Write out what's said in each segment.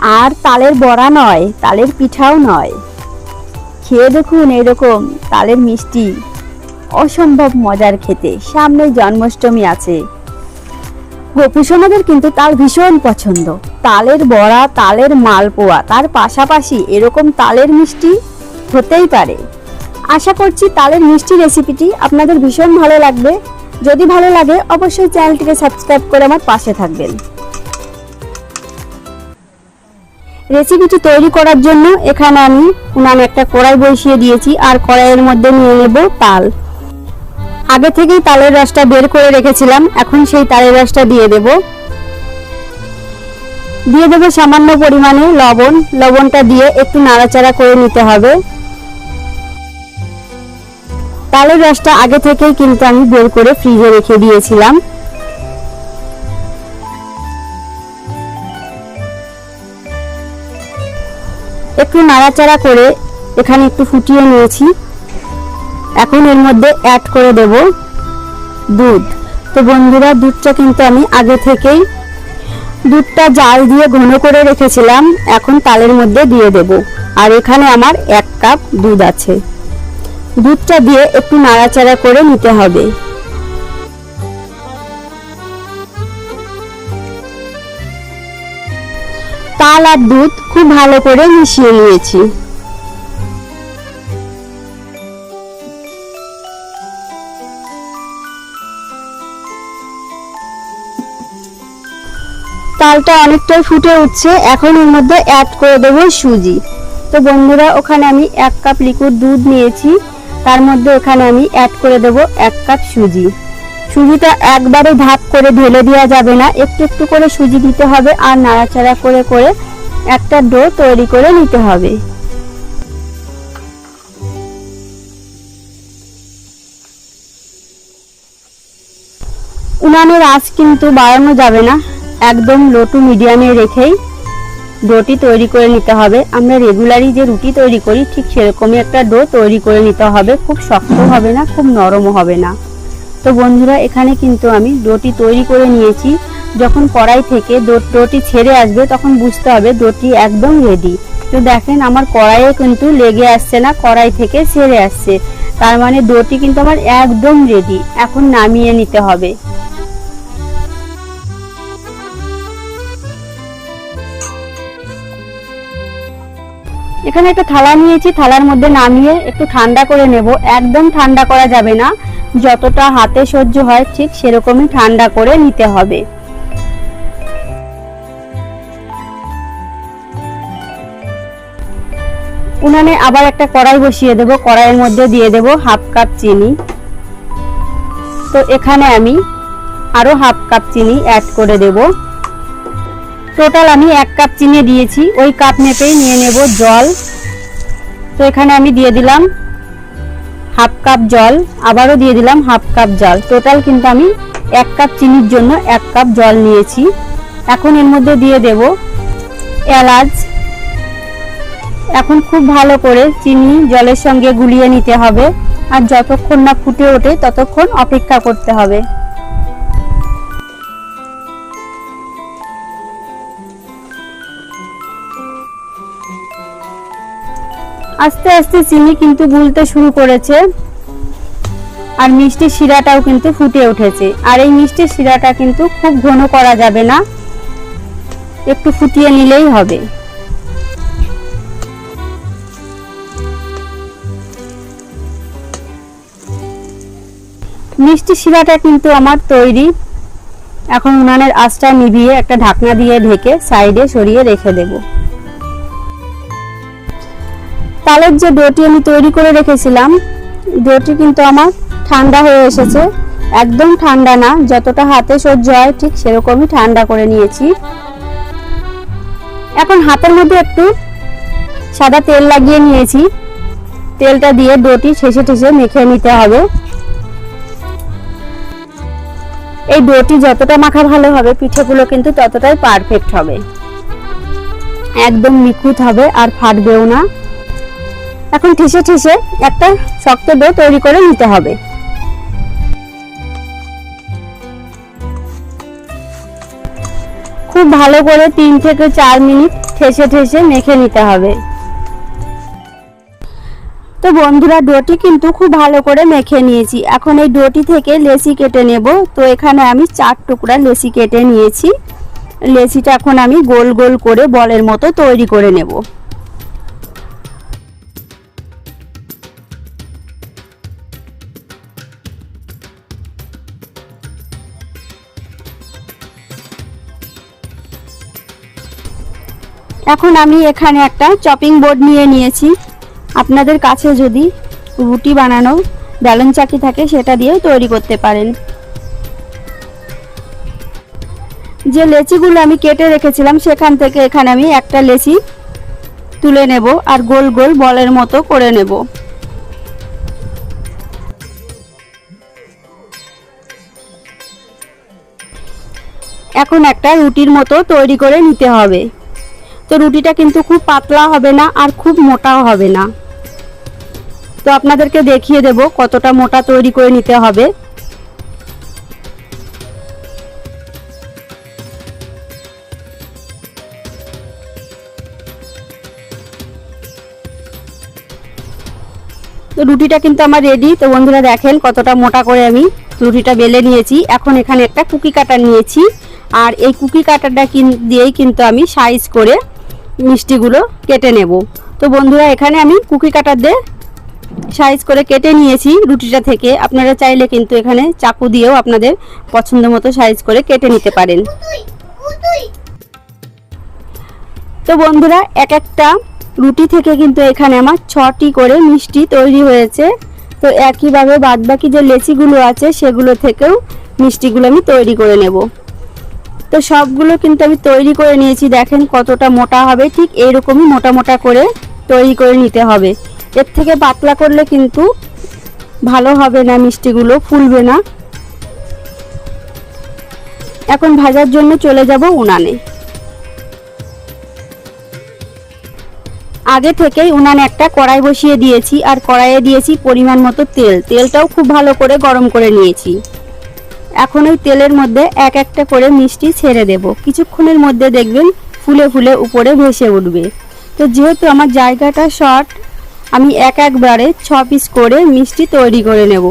আর তালের বড়া নয়, তালের পিঠাও নয়। খেয়ে দেখুন এরকম তালের মিষ্টি। অসম্ভব মজার খেতে, সামনে জন্মাষ্টমী আছে। গোপী সমাজের কিন্তু তাল ভীষণ পছন্দ। তালের বড়া, তালের মালপোয়া, তার পাশাপাশি এরকম তালের মিষ্টি হতেই পারে। আশা করছি তালের মিষ্টি রেসিপিটি আপনাদের ভীষণ ভালো লাগবে। যদি ভালো লাগে, অবশ্যই চ্যানেলটিকে সাবস্ক্রাইব করে আমার পাশে থাকবেন। রেসিপিটি তৈরি করার জন্য এখানে আমি উনানে একটা কড়াই বসিয়ে দিয়েছি আর কড়াইয়ের মধ্যে নিয়ে নেব তাল। আগে থেকেই তালের রসটা বের করে রেখেছিলাম, এখন সেই তালের রসটা দিয়ে দেব। দিয়ে দেবো সামান্য পরিমাণে লবণ। লবণটা দিয়ে একটু নাড়াচাড়া করে নিতে হবে। তালের রসটা আগে থেকেই কিন্তু আমি বের করে ফ্রিজে রেখে দিয়েছিলাম। একটু নাড়াচাড়া করে এখানে একটু ফুটিয়ে নিয়েছি। এখন এর মধ্যে অ্যাড করে দেব দুধ। তো বন্ধুরা, দুধটা কিন্তু আমি আগে থেকেই দুধটা জাল দিয়ে ঘন করে রেখেছিলাম, এখন তালের মধ্যে দিয়ে দেব। আর এখানে আমার এক কাপ দুধ আছে। দুধটা দিয়ে একটু নাড়াচাড়া করে নিতে হবে। তাল আর দুধ খুব ভালো করে মিশিয়ে নিয়েছি। তালটা অনেকটাই ফুটে উঠছে, এখন এর মধ্যে অ্যাড করে দেবো সুজি। তো বন্ধুরা, ওখানে আমি এক কাপ লিকুইড দুধ নিয়েছি, তার মধ্যে এখানে আমি অ্যাড করে দেব এক কাপ সুজি। সুজিটা একবারে ভাগ করে ঢেলে দেওয়া যাবে না। একটু একটু করে সুজি দিতে হবে আর নাড়াচাড়া করে করে একটা ডো তৈরি করে নিতে হবে। উনানের আঁচ কিন্তু বাড়ানো যাবে না। একদম লো টু মিডিয়ামে রেখেই ডোটি তৈরি করে নিতে হবে। আমরা রেগুলারই যে রুটি তৈরি করি, ঠিক সেরকমই একটা ডো তৈরি করে নিতে হবে। খুব শক্ত হবে না, খুব নরমও হবে না। তো বন্ধুরা, এখানে কিন্তু আমি ডোটি তৈরি করে নিয়েছি। যখন কড়াই থেকে ডোটি ছেড়ে আসবে, তখন বুঝতে হবে ডোটি একদম রেডি তো দেখেন, আমার কড়াইয়ে কিন্তু লেগে আসছে না, কড়াই থেকে ছেড়ে আসছে। তার মানে ডোটি কিন্তু আমার একদম রেডি এখন নামিয়ে নিতে হবে। এখানে একটা থালা নিয়েছি, থালার মধ্যে নামিয়ে একটু ঠান্ডা করে নেব। একদম ঠান্ডা করা যাবে না। যতটা হাতে সহ্য হয়, ঠিক সেরকমই ঠান্ডা করে নিতে হবে। উনানে আবার একটা কড়াই বসিয়ে দেব। কড়াইয়ের মধ্যে দিয়ে দেব হাফ কাপ চিনি। তো এখানে আমি আরও হাফ কাপ চিনি অ্যাড করে দেবো। টোটাল আমি এক কাপ চিনি দিয়েছি। ওই কাপ মেপেই নিয়ে নেব জল। তো এখানে আমি দিয়ে দিলাম হাফ কাপ জল, আবারও দিয়ে দিলাম হাফ কাপ জল। টোটাল কিন্তু আমি এক কাপ চিনির জন্য এক কাপ জল নিয়েছি। এখন এর মধ্যে দিয়ে দেব এলাচ। এখন খুব ভালো করে চিনি জলের সঙ্গে গুলিয়ে নিতে হবে। আর যতক্ষণ না ফুটে ওঠে, ততক্ষণ অপেক্ষা করতে হবে। আস্তে আস্তে চিনি কিন্তু গুলতে শুরু করেছে। আর মিষ্টির শিরাটাও কিন্তু ফুটে উঠেছে। আর এই মিষ্টির শিরাটা কিন্তু খুব ঘন করা যাবে না। একটু ফুটিয়ে নিলেই হবে। মিষ্টি শিরাটা কিন্তু আমার তৈরি। এখন উনানের আঁচটা নিভিয়ে একটা ঢাকনা দিয়ে ঢেকে সাইডে সরিয়ে রেখে দেবো। তালের যে ডোটি আমি তৈরি করে রেখেছিলাম ডোটি কিন্তু আমার ঠান্ডা হয়ে এসেছে। একদম ঠান্ডা না, যতটা হাতে সহ্য হয় ঠিক সেরকমই ঠান্ডা করে নিয়েছি। এখন হাতের মধ্যে একটু সাদা তেল লাগিয়ে নিয়েছি। তেলটা দিয়ে ডোটি ঠেসে ঠেসে মেখে নিতে হবে। এই ডোটি যতটা মাখা ভালো হবে, পিঠেগুলো কিন্তু ততটাই পারফেক্ট হবে। একদম নিখুঁত হবে, আর ফাটবেও না। এখন ঠেসে ঠেসে একটা শক্ত ডো তৈরি করে নিতে হবে। খুব ভালো করে তিন থেকে চার মিনিট ঠেসে ঠেসে মেখে নিতে হবে। তো বন্ধুরা, ডোটি কিন্তু খুব ভালো করে মেখে নিয়েছি। এখন এই ডোটি থেকে লেসি কেটে নেব। তো এখানে আমি চার টুকরা লেসি কেটে নিয়েছি। লেসিটা এখন আমি গোল গোল করে বলের মতো তৈরি করে নেব। এখন আমি এখানে একটা চপিং বোর্ড নিয়ে নিয়েছি। আপনাদের কাছে যদি রুটি বানানো ব্যালন চাকি থাকে, সেটা দিয়েও তৈরি করতে পারেন। যে লেচিগুলো আমি কেটে রেখেছিলাম, সেখান থেকে এখানে আমি একটা লেচি তুলে নেব আর গোল গোল বলের মতো করে নেব। এখন একটা রুটির মতো তৈরি করে নিতে হবে। তো রুটিটা কিন্তু খুব পাতলা হবে না আর খুব মোটাও হবে না। তো আপনাদেরকে দেখিয়ে দেব কতটা মোটা তৈরি করে নিতে হবে। তো রুটিটা কিন্তু আমার রেডি তো বন্ধুরা দেখেন কতটা মোটা করে আমি রুটিটা বেলে নিয়েছি। এখন এখানে একটা কুকি কাটার নিয়েছি। আর এই কুকি কাটারটা দিয়েই কিন্তু আমি সাইজ করে মিষ্টিগুলো কেটে নেব। তো বন্ধুরা, এখানে আমি কুকি কাটার দিয়ে সাইজ করে কেটে নিয়েছি রুটিটা থেকে। আপনারা চাইলে কিন্তু এখানে চাকু দিয়েও আপনাদের পছন্দ মতো সাইজ করে কেটে নিতে পারেন। তো বন্ধুরা, এক একটা রুটি থেকে কিন্তু এখানে আমার ছটি করে মিষ্টি তৈরি হয়েছে। তো একইভাবে বাদবাকি যে লেচিগুলো আছে, সেগুলো থেকেও মিষ্টিগুলো আমি তৈরি করে নেব। তো সবগুলো কিন্তু আমি তৈরি করে নিয়েছি। দেখেন কতটা মোটা হবে। ঠিক এইরকমই মোটা মোটা করে তৈরি করে নিতে হবে। এর থেকে পাতলা করলে কিন্তু ভালো হবে না মিষ্টিগুলো, ফুলবে না। এখন ভাজার জন্য চলে যাব উনানে। আগে থেকেই উনানে একটা কড়াই বসিয়ে দিয়েছি। আর কড়াইয়ে দিয়েছি পরিমাণ মতো তেল। তেলটাও খুব ভালো করে গরম করে নিয়েছি। এখন ওই তেলের মধ্যে এক একটা করে মিষ্টি ছেড়ে দেব। কিছুক্ষণের মধ্যে দেখবেন ফুলে ফুলে উপরে ভেসে উঠবে। তো যেহেতু আমার জায়গাটা শর্ট, আমি এক একবারে ছ পিস করে মিষ্টি তৈরি করে নেব।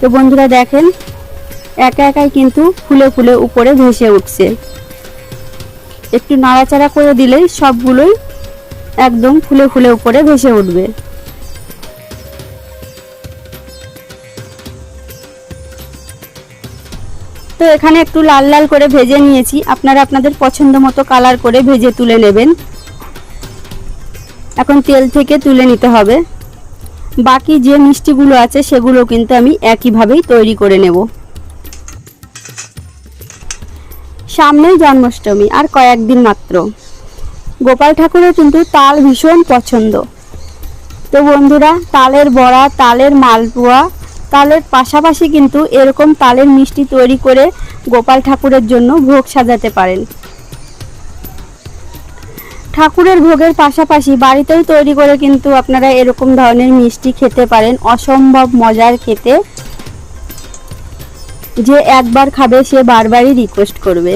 তো বন্ধুরা দেখেন, একা একাই কিন্তু ফুলে ফুলে উপরে ভেসে উঠছে। একটু নাড়াচাড়া করে দিলেই সবগুলোই একদম ফুলে ফুলে উপরে ভেসে উঠবে। তো এখানে একটু লাল লাল করে ভেজে নিয়েছি। আপনারা আপনাদের পছন্দ মতো কালার করে ভেজে তুলে নেবেন। এখন তেল থেকে তুলে নিতে হবে। বাকি যে মিষ্টিগুলো আছে, সেগুলো কিন্তু আমি একইভাবেই তৈরি করে নেব। সামনেই জন্মাষ্টমী, আর কয়েকদিন মাত্র। গোপাল ঠাকুরের কিন্তু তাল ভীষণ পছন্দ। তো বন্ধুরা, তালের বড়া, তালের মালপোয়া তালের পাশাপাশি কিন্তু এরকম তালের মিষ্টি তৈরি করে গোপাল ঠাকুরের জন্য ভোগ সাজাতে পারেন। ঠাকুরের ভোগের পাশাপাশি বাড়িতেও তৈরি করে কিন্তু আপনারা এরকম ধরনের মিষ্টি খেতে পারেন, অসম্ভব মজার খেতে। যে একবার খাবে সে বারবারই রিকোয়েস্ট করবে।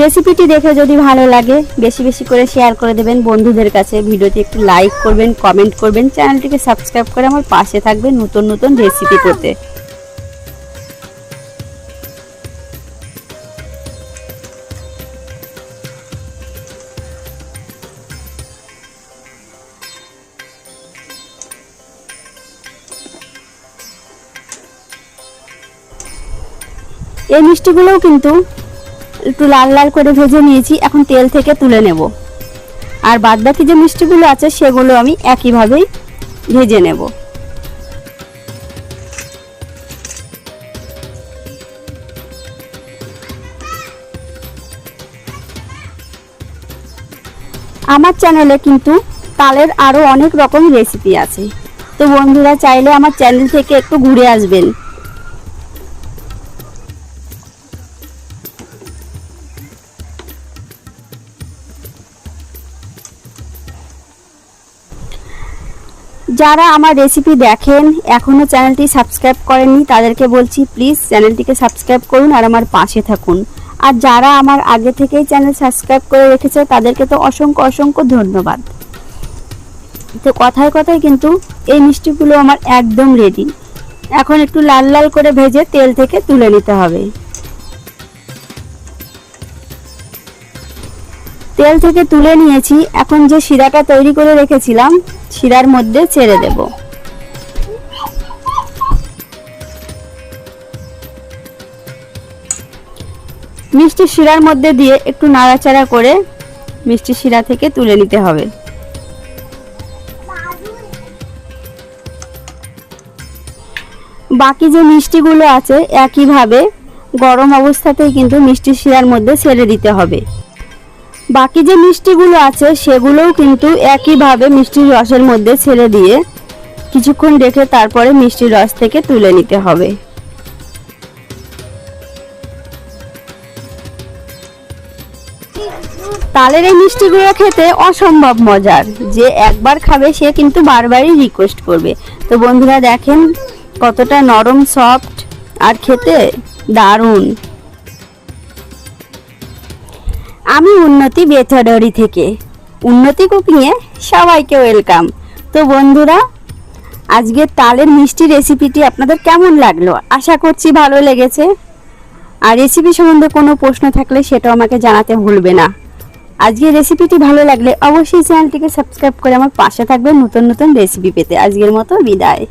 রেসিপিটি দেখে যদি ভালো লাগে, বেশি বেশি করে শেয়ার করে দেবেন বন্ধুদের কাছে। ভিডিওটি একটু লাইক করবেন কমেন্ট করবেন, চ্যানেলটিকে সাবস্ক্রাইব করে আমার পাশে থাকবেন নতুন নতুন রেসিপি পেতে এই মিষ্টিগুলোও কিন্তু একটু লাল লাল করে ভেজে নিয়েছি, এখন তেল থেকে তুলে নেব। আর বাদবাকি যে মিষ্টিগুলো আছে, সেগুলো আমি একইভাবেই ভেজে নেব। আমার চ্যানেলে কিন্তু তালের আরও অনেক রকম রেসিপি আছে। তো বন্ধুরা, চাইলে আমার চ্যানেল থেকে একটু ঘুরে আসবেন। যারা আমার রেসিপি দেখেন এখনও চ্যানেলটি সাবস্ক্রাইব করেননি, তাদেরকে বলছি প্লিজ চ্যানেলটিকে সাবস্ক্রাইব করুন আর আমার পাশে থাকুন। আর যারা আমার আগে থেকেই চ্যানেল সাবস্ক্রাইব করে রেখেছে, তাদেরকে তো অসংখ্য অসংখ্য ধন্যবাদ। তো কথায় কথায় কিন্তু এই মিষ্টিগুলো আমার একদম রেডি এখন একটু লাল লাল করে ভেজে তেল থেকে তুলে নিতে হবে। তেল থেকে তুলে নিয়েছি, এখন যে শিরাটা তৈরি করে রেখেছিলাম শিরার মধ্যে ছেড়ে দেব। মিষ্টি শিরার মধ্যে দিয়ে একটু নাড়াচাড়া করে মিষ্টি শিরা থেকে তুলে নিতে হবে। বাকি যে মিষ্টিগুলো আছে, একইভাবে গরম অবস্থাতেই কিন্তু মিষ্টি শিরার মধ্যে ছেড়ে দিতে হবে। বাকি যে মিষ্টিগুলো আছে, সেগুলোও কিন্তু একইভাবে মিষ্টির রসের মধ্যে ছেড়ে দিয়ে কিছুক্ষণ রেখে তারপরে মিষ্টির রস থেকে তুলে নিতে হবে। তালের এই মিষ্টিগুলো খেতে অসম্ভব মজার। যে একবার খাবে, সে কিন্তু বারবারই রিকোয়েস্ট করবে। তো বন্ধুরা, দেখেন কতটা নরম সফট আর খেতে দারুণ। আমি উন্নতি বেথডরি থেকে। উন্নতি কুকিংয়ে সবাইকে ওয়েলকাম। তো বন্ধুরা, আজকের তালের মিষ্টি রেসিপিটি আপনাদের কেমন লাগল? আশা করছি ভালো লেগেছে। আর রেসিপি সম্বন্ধে কোনো প্রশ্ন থাকলে সেটাও আমাকে জানাতে ভুলবে না। আজকের রেসিপিটি ভালো লাগলে অবশ্যই চ্যানেলটিকে সাবস্ক্রাইব করে আমার পাশে থাকবে নতুন নতুন রেসিপি পেতে। আজকের মতো বিদায়।